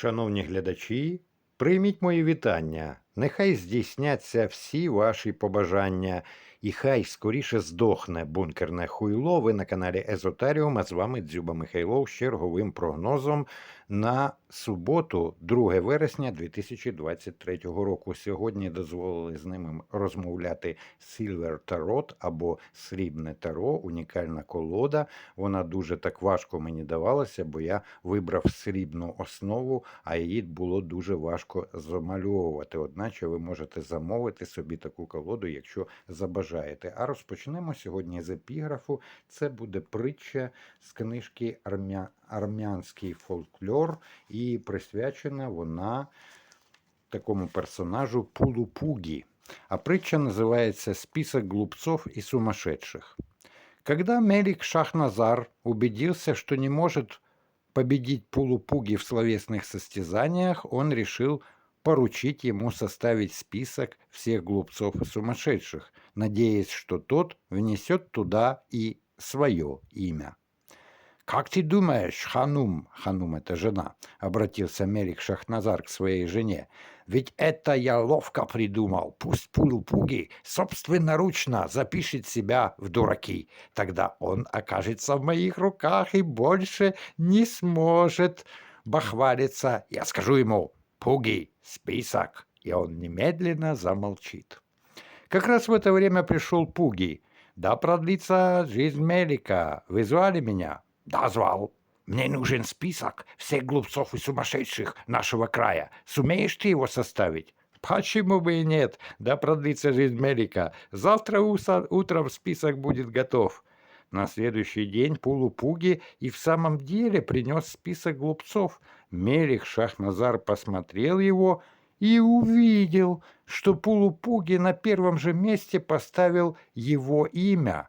Шановні глядачі, прийміть мої вітання. Нехай здійсняться всі ваші побажання, і хай скоріше здохне бункерне хуйло. Ви на каналі Езотаріум, а з вами Дзюба Михайлов з черговим прогнозом на суботу, 2 вересня 2023 року. Сьогодні дозволили з ними розмовляти Silver Tarot або Срібне Таро, унікальна колода. Вона дуже так важко мені давалася, бо я вибрав срібну основу, а її було дуже важко замальовувати. Одначе ви можете замовити собі таку колоду, якщо забажаєте. А розпочнемо сьогодні з епіграфу. Це буде притча з книжки Армя... Армянський фольклор, і присвячена вона такому персонажу Пулупуги. А притча называется «Список глупцов и сумасшедших». Когда Мелик Шахназар убедился, что не может победить Пулупуги в словесных состязаниях, он решил поручить ему составить список всех глупцов и сумасшедших, надеясь, что тот внесет туда и свое имя. «Как ты думаешь, Ханум, Ханум это жена, обратился Мелик Шахназар к своей жене, ведь это я ловко придумал, пусть Пулупуги собственноручно запишет себя в дураки, тогда он окажется в моих руках и больше не сможет бахвалиться. Я скажу ему, Пуги, список, и он немедленно замолчит. Как раз в это время пришел Пуги. Да продлится жизнь Мелика. Вы звали меня? Да, звал. Мне нужен список всех глупцов и сумасшедших нашего края. Сумеешь ты его составить? Почему бы и нет? Да продлится жизнь Мелика. Завтра утром список будет готов. На следующий день Пулупуги и в самом деле принес список глупцов. Мелих Шахназар посмотрел его и увидел, что Пулупуги на первом же месте поставил его имя.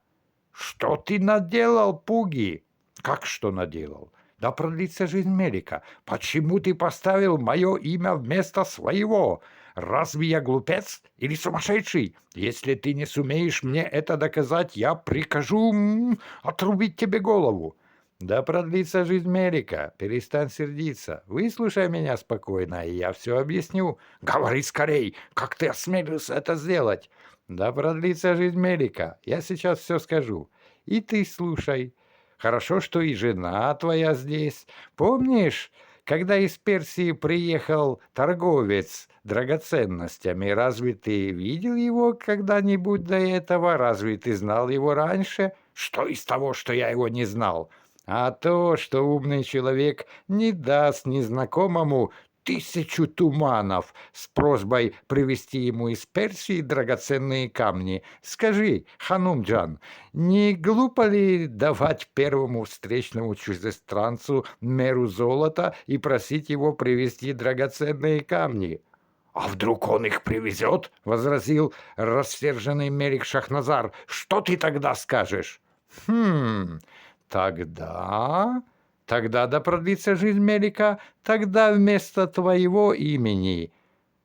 «Что ты наделал, Пуги?» «Как что наделал?» «Да продлится жизнь Мелика. Почему ты поставил мое имя вместо своего? Разве я глупец или сумасшедший? Если ты не сумеешь мне это доказать, я прикажу отрубить тебе голову». «Да продлится жизнь Мелика. Перестань сердиться. Выслушай меня спокойно, и я все объясню. Говори скорей, как ты осмелился это сделать?» «Да продлится жизнь Мелика. Я сейчас все скажу. И ты слушай. Хорошо, что и жена твоя здесь. Помнишь, когда из Персии приехал торговец драгоценностями, разве ты видел его когда-нибудь до этого? Разве ты знал его раньше? Что из того, что я его не знал? А то, что умный человек не даст незнакомому тысячу туманов с просьбой привезти ему из Персии драгоценные камни. Скажи, Ханумджан, не глупо ли давать первому встречному чужестранцу меру золота и просить его привезти драгоценные камни? «А вдруг он их привезет?» — возразил рассерженный Мерик Шахназар. «Что ты тогда скажешь?» «Хм, тогда...» Тогда да продлится жизнь Мелика, тогда вместо твоего имени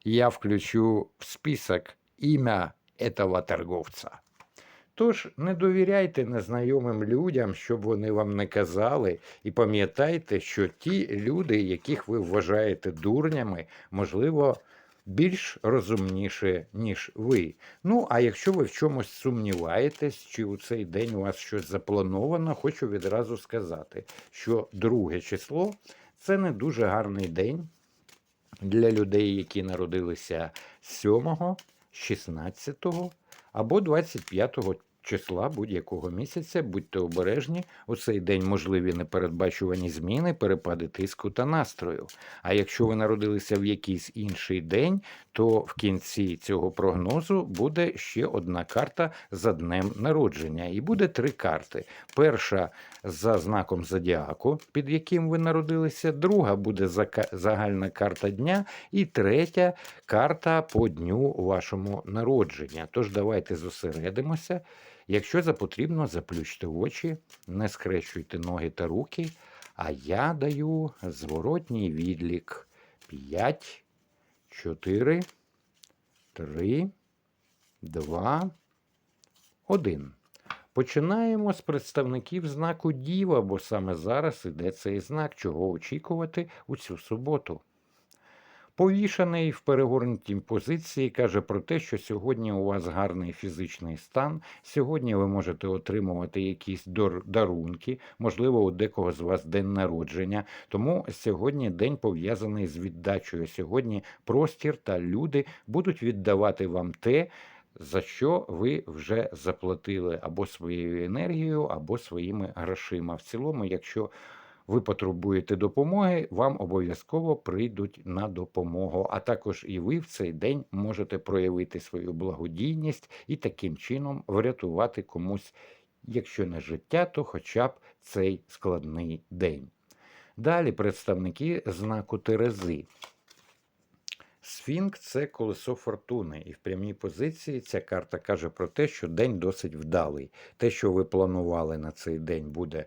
я включу в список ім'я этого торговця. Тож не довіряйте незнайомим людям, щоб вони вам не казали, і пам'ятайте, що ті люди, яких ви вважаєте дурнями, можливо, більш розумніше, ніж ви. Ну, а якщо ви в чомусь сумніваєтесь, чи у цей день у вас щось заплановано, хочу відразу сказати, що друге число це не дуже гарний день для людей, які народилися 7, 16 або 25 числа будь-якого місяця. Будьте обережні, у цей день можливі непередбачувані зміни, перепади тиску та настрою. А якщо ви народилися в якийсь інший день, то в кінці цього прогнозу буде ще одна карта за днем народження. І буде три карти. Перша за знаком зодіаку, під яким ви народилися, друга буде загальна карта дня, і третя карта по дню вашому народження. Тож давайте зосередимося. Якщо за потрібно, заплющте очі, не скрещуйте ноги та руки, а я даю зворотній відлік 5, 4, 3, 2, 1. Починаємо з представників знаку Діва, бо саме зараз іде цей знак, чого очікувати у цю суботу. Повішаний в перегорнутій позиції каже про те, що сьогодні у вас гарний фізичний стан. Сьогодні ви можете отримувати якісь дарунки, можливо, у декого з вас день народження. Тому сьогодні день пов'язаний з віддачею. Сьогодні простір та люди будуть віддавати вам те, за що ви вже заплатили або своєю енергією, або своїми грошима. В цілому, якщо ви потребуєте допомоги, вам обов'язково прийдуть на допомогу. А також і ви в цей день можете проявити свою благодійність і таким чином врятувати комусь, якщо не життя, то хоча б цей складний день. Далі представники знаку Терези. Сфінк це колесо фортуни, і в прямій позиції ця карта каже про те, що день досить вдалий. Те, що ви планували на цей день, буде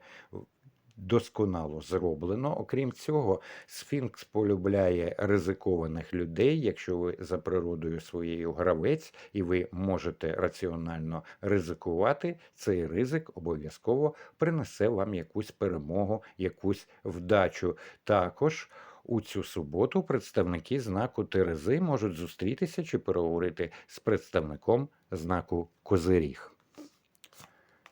досконало зроблено. Окрім цього, Сфінкс полюбляє ризикованих людей. Якщо ви за природою своєю гравець і ви можете раціонально ризикувати, цей ризик обов'язково принесе вам якусь перемогу, якусь вдачу. Також у цю суботу представники знаку Терези можуть зустрітися чи переговорити з представником знаку Козиріг.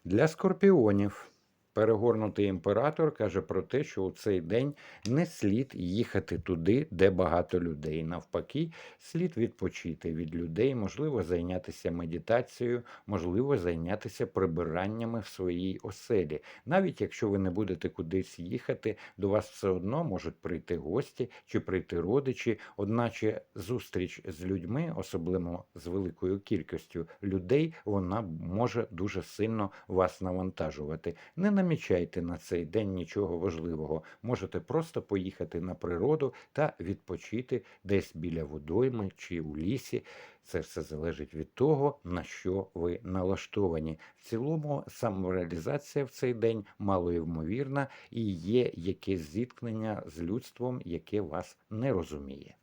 Для скорпіонів перегорнутий імператор каже про те, що у цей день не слід їхати туди, де багато людей. Навпаки, слід відпочити від людей, можливо, зайнятися медитацією, можливо, зайнятися прибираннями в своїй оселі. Навіть якщо ви не будете кудись їхати, до вас все одно можуть прийти гості чи прийти родичі, одначе зустріч з людьми, особливо з великою кількістю людей, вона може дуже сильно вас навантажувати. Не намічайте на цей день нічого важливого. Можете просто поїхати на природу та відпочити десь біля водойми чи у лісі. Це все залежить від того, на що ви налаштовані. В цілому самореалізація в цей день малоймовірна і є якесь зіткнення з людством, яке вас не розуміє.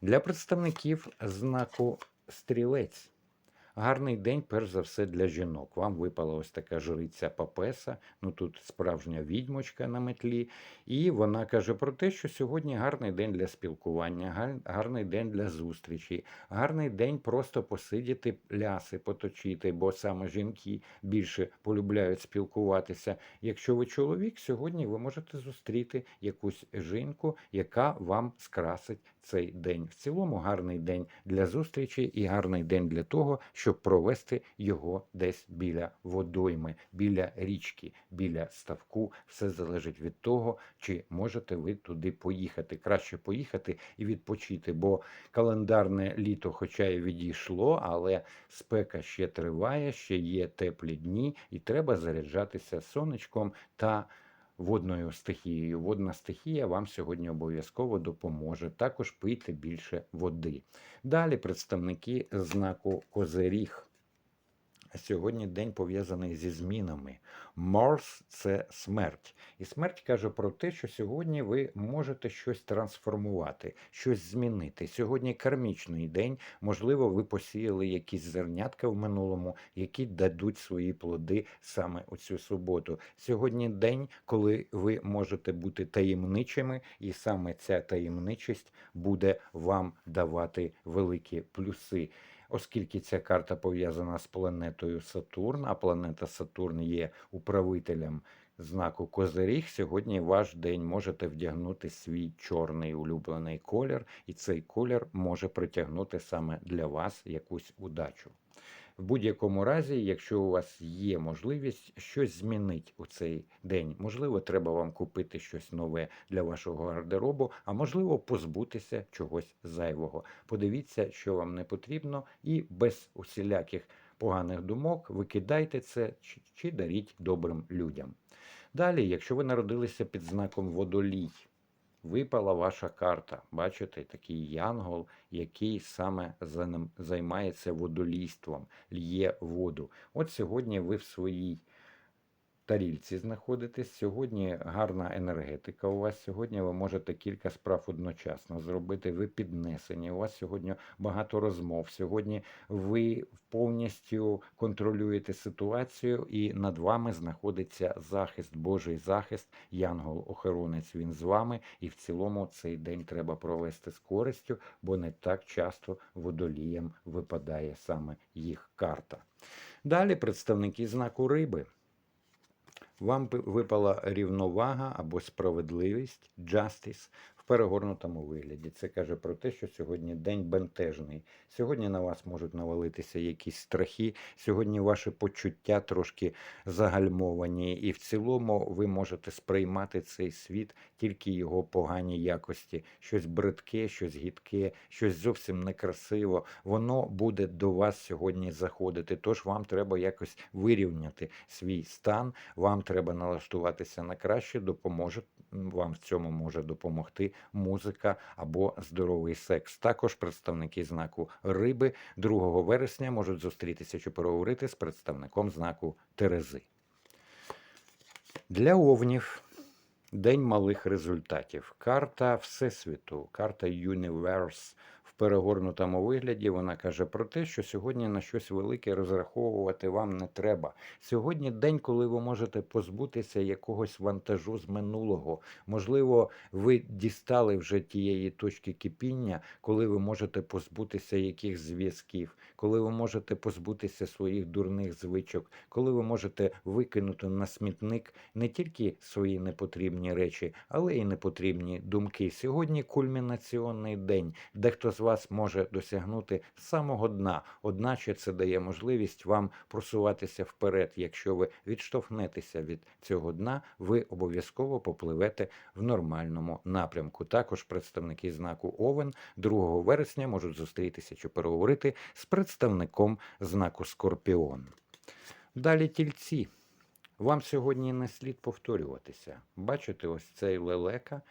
Для представників знаку стрілець. Гарний день, перш за все, для жінок. Вам випала ось така жриця Папеса, ну тут справжня відьмочка на метлі. І вона каже про те, що сьогодні гарний день для спілкування, гарний день для зустрічі, гарний день просто посидіти, ляси поточити, бо саме жінки більше полюбляють спілкуватися. Якщо ви чоловік, сьогодні ви можете зустріти якусь жінку, яка вам скрасить цей день. В цілому гарний день для зустрічі і гарний день для того, щоб провести його десь біля водойми, біля річки, біля ставку. Все залежить від того, чи можете ви туди поїхати. Краще поїхати і відпочити, бо календарне літо, хоча й відійшло, але спека ще триває, ще є теплі дні, і треба заряджатися сонечком та водною стихією. Водна стихія вам сьогодні обов'язково допоможе. Також пийте більше води. Далі представники знаку Козиріг. Сьогодні день пов'язаний зі змінами. Марс це смерть. І смерть каже про те, що сьогодні ви можете щось трансформувати, щось змінити. Сьогодні кармічний день, можливо, ви посіяли якісь зернятка в минулому, які дадуть свої плоди саме у цю суботу. Сьогодні день, коли ви можете бути таємничими, і саме ця таємничість буде вам давати великі плюси оскільки ця карта пов'язана з планетою Сатурн, а планета Сатурн є управителем знаку Козиріг, сьогодні ваш день можете вдягнути свій чорний улюблений колір, і цей колір може притягнути саме для вас якусь удачу. В будь-якому разі, якщо у вас є можливість щось змінити у цей день, можливо, треба вам купити щось нове для вашого гардеробу, а можливо, позбутися чогось зайвого. Подивіться, що вам не потрібно, і без усіляких поганих думок викидайте це чи даріть добрим людям. Далі, якщо ви народилися під знаком водолій, випала ваша карта. Бачите, такий янгол, який саме займається водолійством, лє воду. От сьогодні ви в своїй тарільці знаходитесь. Сьогодні гарна енергетика у вас. Сьогодні ви можете кілька справ одночасно зробити. Ви піднесені. У вас сьогодні багато розмов. Сьогодні ви повністю контролюєте ситуацію, і над вами знаходиться захист, Божий захист, янгол-охоронець. Він з вами, і в цілому цей день треба провести з користю, бо не так часто водоліям випадає саме їх карта. Далі представники знаку риби. Вам випала рівновага або справедливість, justice, перегорнутому вигляді. Це каже про те, що сьогодні день бентежний. Сьогодні на вас можуть навалитися якісь страхи. Сьогодні ваші почуття трошки загальмовані, і в цілому ви можете сприймати цей світ тільки його погані якості. Щось бридке, щось гідке, щось зовсім некрасиво. Воно буде до вас сьогодні заходити. Тож вам треба якось вирівняти свій стан. Вам треба налаштуватися на краще, допоможе вам в цьому може допомогти музика або здоровий секс. Також представники знаку риби 2 вересня можуть зустрітися чи переговорити з представником знаку Терези. Для овнів День малих результатів. Карта Всесвіту, карта Universe перегорнутому вигляді. Вона каже про те, що сьогодні на щось велике розраховувати вам не треба. Сьогодні день, коли ви можете позбутися якогось вантажу з минулого. Можливо, ви дістали вже тієї точки кипіння, коли ви можете позбутися яких зв'язків, коли ви можете позбутися своїх дурних звичок, коли ви можете викинути на смітник не тільки свої непотрібні речі, але й непотрібні думки. Сьогодні кульмінаціонний день. Дехто з вас може досягнути самого дна. Одначе це дає можливість вам просуватися вперед. Якщо ви відштовхнетеся від цього дна, ви обов'язково попливете в нормальному напрямку. Також представники знаку Овен 2 вересня можуть зустрітися чи переговорити з представником знаку Скорпіон. Далі тільці. Вам сьогодні не слід повторюватися. Бачите, ось цей лелека.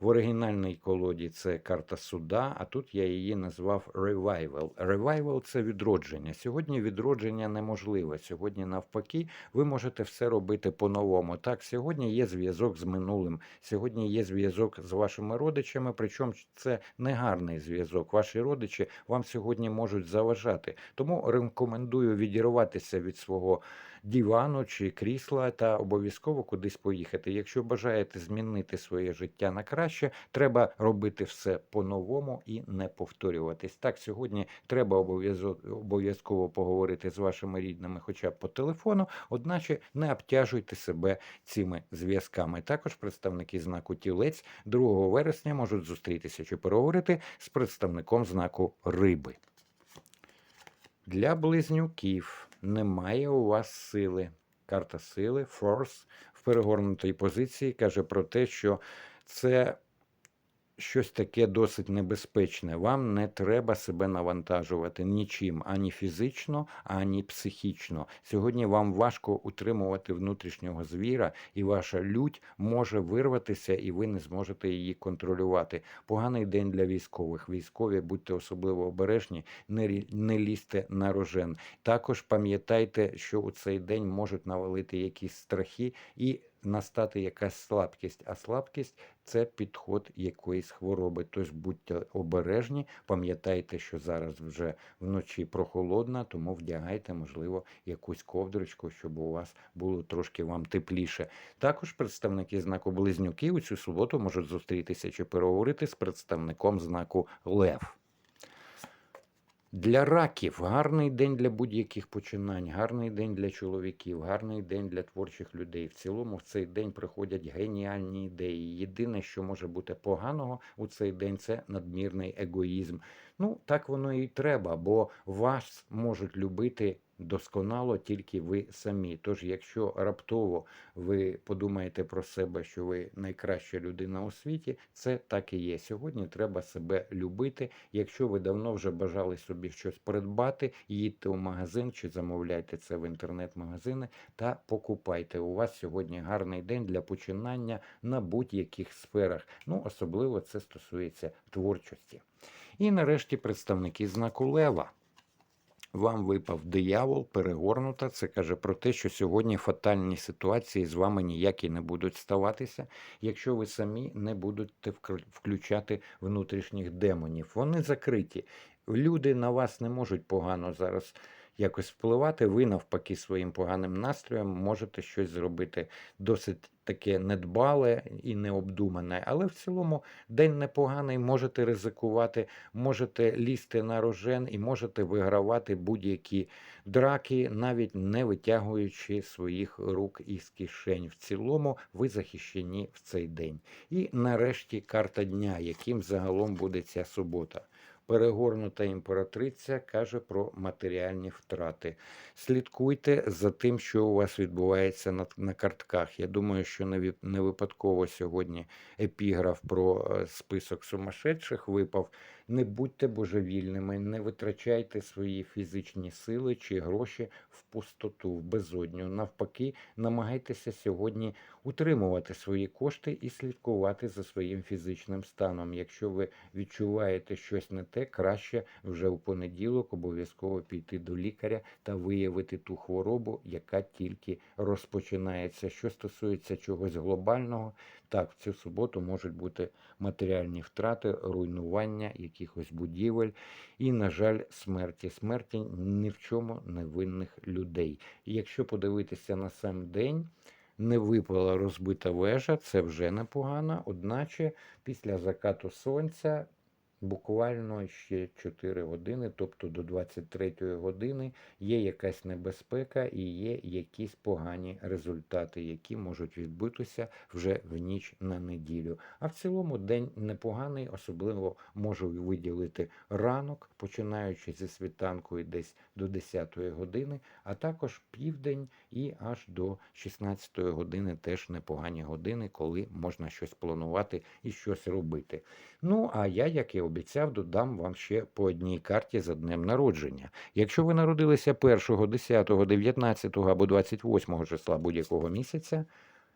В оригінальній колоді це карта суда, а тут я її назвав Revival. Revival – це відродження. Сьогодні відродження неможливе. Сьогодні, навпаки, ви можете все робити по-новому. Так, сьогодні є зв'язок з минулим. Сьогодні є зв'язок з вашими родичами, причому це не гарний зв'язок. Ваші родичі вам сьогодні можуть заважати. Тому рекомендую відірватися від свого дивану чи крісла та обов'язково кудись поїхати. Якщо бажаєте змінити своє життя на краще, треба робити все по-новому і не повторюватись. Так, сьогодні треба обов'язково поговорити з вашими рідними, хоча б по телефону, одначе не обтяжуйте себе цими зв'язками. Також представники знаку тілець 2 вересня можуть зустрітися чи переговорити з представником знаку риби. Для близнюків немає у вас сили. Карта сили, Force в перегорнутій позиції каже про те, що це щось таке досить небезпечне. Вам не треба себе навантажувати нічим, ані фізично, ані психічно. Сьогодні вам важко утримувати внутрішнього звіра, і ваша лють може вирватися, і ви не зможете її контролювати. Поганий день для військових. Військові, будьте особливо обережні, не, не лізьте на рожен. Також пам'ятайте, що у цей день можуть навалити якісь страхи і настати якась слабкість. А слабкість це підход якоїсь хвороби. Тож будьте обережні, пам'ятайте, що зараз вже вночі прохолодно, тому вдягайте, можливо, якусь ковдрочку, щоб у вас було трошки вам тепліше. Також представники знаку Близнюки у цю суботу можуть зустрітися чи переговорити з представником знаку Лев. Для раків гарний день для будь-яких починань, гарний день для чоловіків, гарний день для творчих людей. В цілому в цей день приходять геніальні ідеї. Єдине, що може бути поганого у цей день, це надмірний егоїзм. Ну, так воно і треба, бо вас можуть любити досконало тільки ви самі. Тож, якщо раптово ви подумаєте про себе, що ви найкраща людина у світі, це так і є. Сьогодні треба себе любити. Якщо ви давно вже бажали собі щось придбати, їдьте у магазин чи замовляйте це в інтернет-магазини та покупайте. У вас сьогодні гарний день для починання на будь-яких сферах. Ну, особливо це стосується творчості. І нарешті представники знаку Лева. Вам випав диявол, перегорнута. Це каже про те, що сьогодні фатальні ситуації з вами ніякі не будуть ставатися, якщо ви самі не будете включати внутрішніх демонів. Вони закриті. Люди на вас не можуть погано зараз якось впливати. Ви навпаки своїм поганим настроєм можете щось зробити досить таке недбале і необдумане. Але в цілому день непоганий, можете ризикувати, можете лізти на рожен і можете вигравати будь-які драки, навіть не витягуючи своїх рук із кишень. В цілому ви захищені в цей день. І нарешті карта дня, яким загалом буде ця субота. Перегорнута імператриця каже про матеріальні втрати. Слідкуйте за тим, що у вас відбувається на, на картках. Я думаю, що не, не випадково сьогодні епіграф про е, список сумасшедших випав. Не будьте божевільними, не витрачайте свої фізичні сили чи гроші в пустоту, в безодню. Навпаки, намагайтеся сьогодні утримувати свої кошти і слідкувати за своїм фізичним станом. Якщо ви відчуваєте щось не те, краще вже у понеділок обов'язково піти до лікаря та виявити ту хворобу, яка тільки розпочинається. Що стосується чогось глобального, так, в цю суботу можуть бути матеріальні втрати, руйнування якихось будівель і, на жаль, смерті. Смерті ні в чому невинних людей. І якщо подивитися на сам день, не випала розбита вежа, це вже непогано. Одначе після закату сонця буквально ще 4 години, тобто до 23 години, є якась небезпека і є якісь погані результати, які можуть відбутися вже в ніч на неділю. А в цілому день непоганий, особливо можу виділити ранок, починаючи зі світанку десь до 10 години, а також південь і аж до 16 години теж непогані години, коли можна щось планувати і щось робити. Ну, а я, як і обіцяв, додам вам ще по одній карті за днем народження. Якщо ви народилися 1, 10, 19 або 28 числа будь-якого місяця,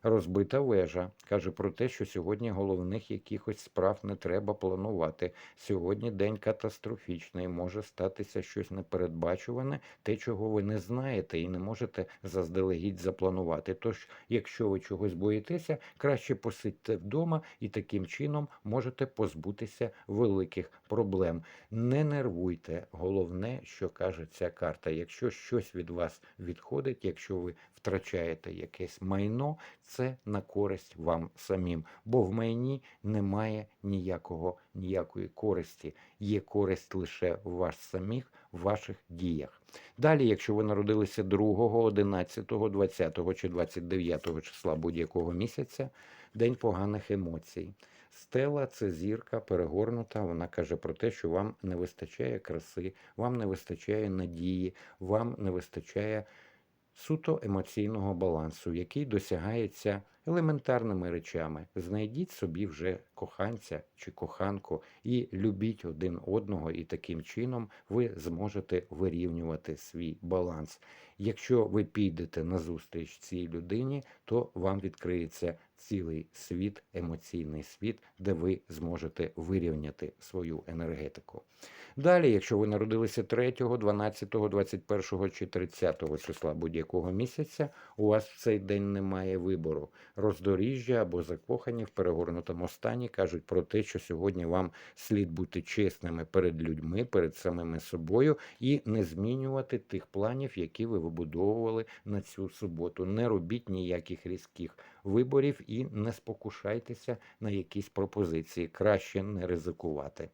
розбита вежа каже про те, що сьогодні головних якихось справ не треба планувати. Сьогодні день катастрофічний, може статися щось непередбачуване, те, чого ви не знаєте і не можете заздалегідь запланувати. Тож, якщо ви чогось боїтеся, краще посидьте вдома і таким чином можете позбутися великих проблем. Не нервуйте. Головне, що каже ця карта. Якщо щось від вас відходить, якщо ви втрачаєте якесь майно, це на користь вам самим, бо в майні немає ніякого ніякої користі. Є користь лише в вас самих, в ваших діях. Далі, якщо ви народилися 2, 11, 20 чи 29 числа будь-якого місяця, день поганих емоцій. Стела це зірка перегорнута. Вона каже про те, що вам не вистачає краси, вам не вистачає надії, вам не вистачає суто емоційного балансу, який досягається елементарними речами. Знайдіть собі вже коханця чи коханку і любіть один одного, і таким чином ви зможете вирівнювати свій баланс. Якщо ви підете на зустріч цій людині, то вам відкриється цілий світ, емоційний світ, де ви зможете вирівняти свою енергетику. Далі, якщо ви народилися 3, 12, 21 чи 30 числа будь-якого місяця, у вас в цей день немає вибору. Роздоріжжя або закохані в перегорнутому стані кажуть про те, що сьогодні вам слід бути чесними перед людьми, перед самими собою і не змінювати тих планів, які ви вибудовували на цю суботу. Не робіть ніяких різких виборів і не спокушайтеся на якісь пропозиції. Краще не ризикувати.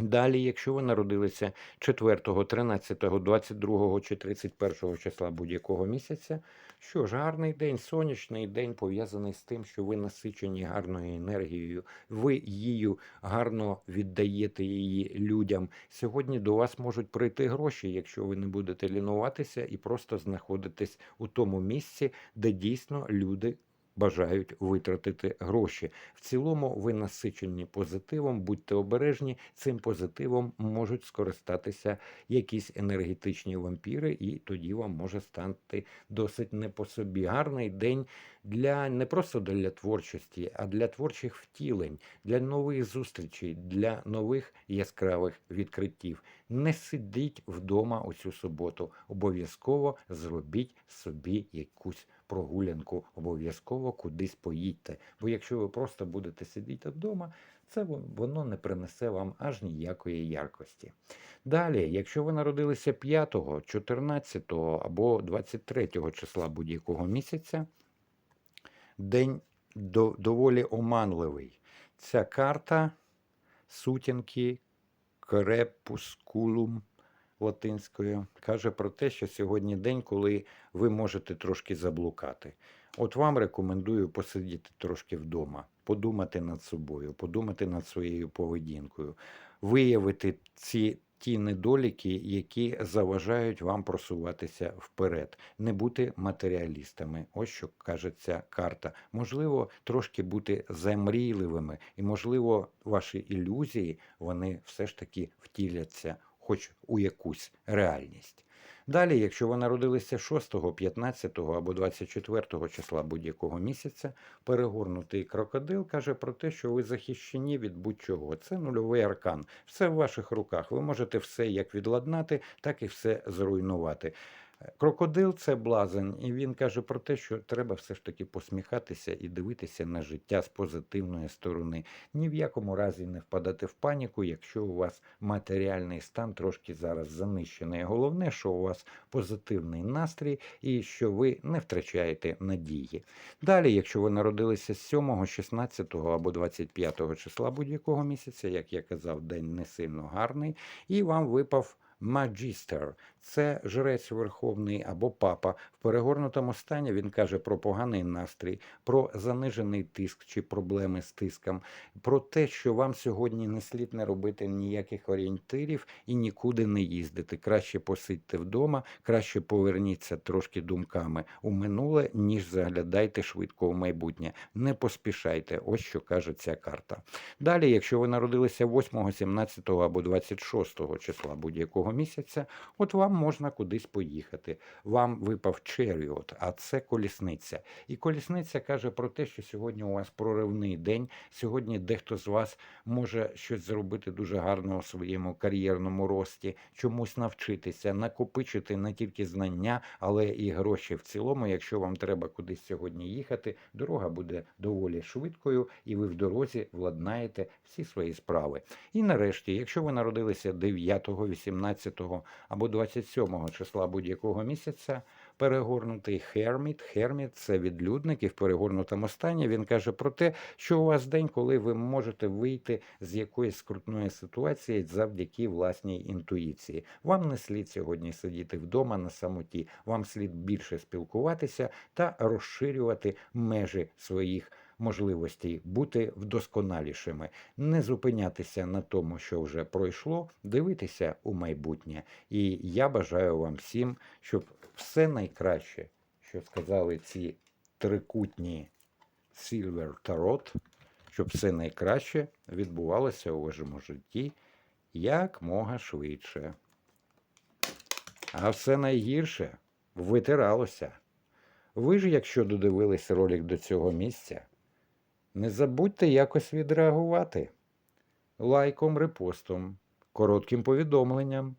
Далі, якщо ви народилися 4, 13, 22 чи 31 числа будь-якого місяця, що ж, гарний день, сонячний день пов'язаний з тим, що ви насичені гарною енергією, ви її гарно віддаєте її людям. Сьогодні до вас можуть прийти гроші, якщо ви не будете лінуватися і просто знаходитесь у тому місці, де дійсно люди бажають витратити гроші. В цілому ви насичені позитивом, будьте обережні, цим позитивом можуть скористатися якісь енергетичні вампіри, і тоді вам може стати досить не по собі. Гарний день для не просто для творчості, а для творчих втілень, для нових зустрічей, для нових яскравих відкриттів. Не сидіть вдома у цю суботу. Обов'язково зробіть собі якусь прогулянку, обов'язково кудись поїдьте. Бо якщо ви просто будете сидіти вдома, це воно не принесе вам аж ніякої яркості. Далі, якщо ви народилися 5, 14 або 23 числа будь-якого місяця, день до, доволі оманливий. Ця карта сутінки крепускулум латинською каже про те, що сьогодні день, коли ви можете трошки заблукати. От вам рекомендую посидіти трошки вдома, подумати над собою, подумати над своєю поведінкою, виявити ці ті недоліки, які заважають вам просуватися вперед, не бути матеріалістами. Ось що каже ця карта. Можливо, трошки бути замрійливими, і можливо, ваші ілюзії вони все ж таки втіляться, хоч у якусь реальність. Далі, якщо ви народилися 6, 15 або 24 числа будь-якого місяця, перегорнутий крокодил каже про те, що ви захищені від будь-чого. Це нульовий аркан. Все в ваших руках. Ви можете все як відладнати, так і все зруйнувати. Крокодил це блазень, і він каже про те, що треба все ж таки посміхатися і дивитися на життя з позитивної сторони. Ні в якому разі не впадати в паніку, якщо у вас матеріальний стан трошки зараз занищений. Головне, що у вас позитивний настрій і що ви не втрачаєте надії. Далі, якщо ви народилися з 7, 16 або 25 числа будь-якого місяця, як я казав, день не сильно гарний, і вам випав. Маджістер це жрець верховний або папа. В перегорнутому стані він каже про поганий настрій, про занижений тиск чи проблеми з тиском, про те, що вам сьогодні не слід не робити ніяких орієнтирів і нікуди не їздити. Краще посидьте вдома, краще поверніться трошки думками у минуле, ніж заглядайте швидко у майбутнє. Не поспішайте. Ось що каже ця карта. Далі, якщо ви народилися 8, 17 або 26 числа будь-якого місяця, от вам можна кудись поїхати. Вам випав черіот, а це колісниця. І колісниця каже про те, що сьогодні у вас проривний день. Сьогодні дехто з вас може щось зробити дуже гарно у своєму кар'єрному рості, чомусь навчитися, накопичити не тільки знання, але і гроші в цілому. Якщо вам треба кудись сьогодні їхати, дорога буде доволі швидкою, і ви в дорозі владнаєте всі свої справи. І нарешті, якщо ви народилися 9, 18 або 27 числа будь-якого місяця, перегорнутий херміт. Херміт це відлюдник, і в перегорнутому стані він каже про те, що у вас день, коли ви можете вийти з якоїсь скрутної ситуації завдяки власній інтуїції. Вам не слід сьогодні сидіти вдома на самоті. Вам слід більше спілкуватися та розширювати межі своїх. Можливості бути вдосконалішими, не зупинятися на тому, що вже пройшло, дивитися у майбутнє. І я бажаю вам всім, щоб все найкраще, що сказали ці трикутні Silver Tarot, щоб все найкраще відбувалося у вашому житті якмога швидше. А все найгірше витиралося. Ви ж, якщо додивились ролик до цього місця, не забудьте якось відреагувати лайком, репостом, коротким повідомленням.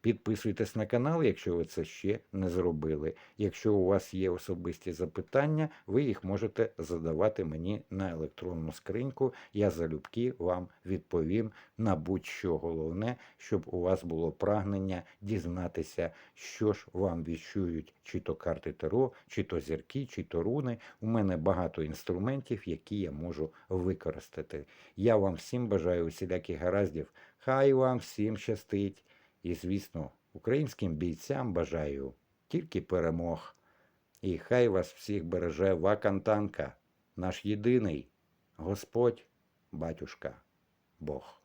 Підписуйтесь на канал, якщо ви це ще не зробили. Якщо у вас є особисті запитання, ви їх можете задавати мені на електронну скриньку. Я залюбки вам відповім на будь-що головне, щоб у вас було прагнення дізнатися, що ж вам віщують чи то карти Таро, чи то зірки, чи то руни. У мене багато інструментів, які я можу використати. Я вам всім бажаю усіляких гараздів. Хай вам всім щастить. І, звісно, українським бійцям бажаю тільки перемог. І хай вас всіх береже Вакантанка, наш єдиний Господь, батюшка, Бог.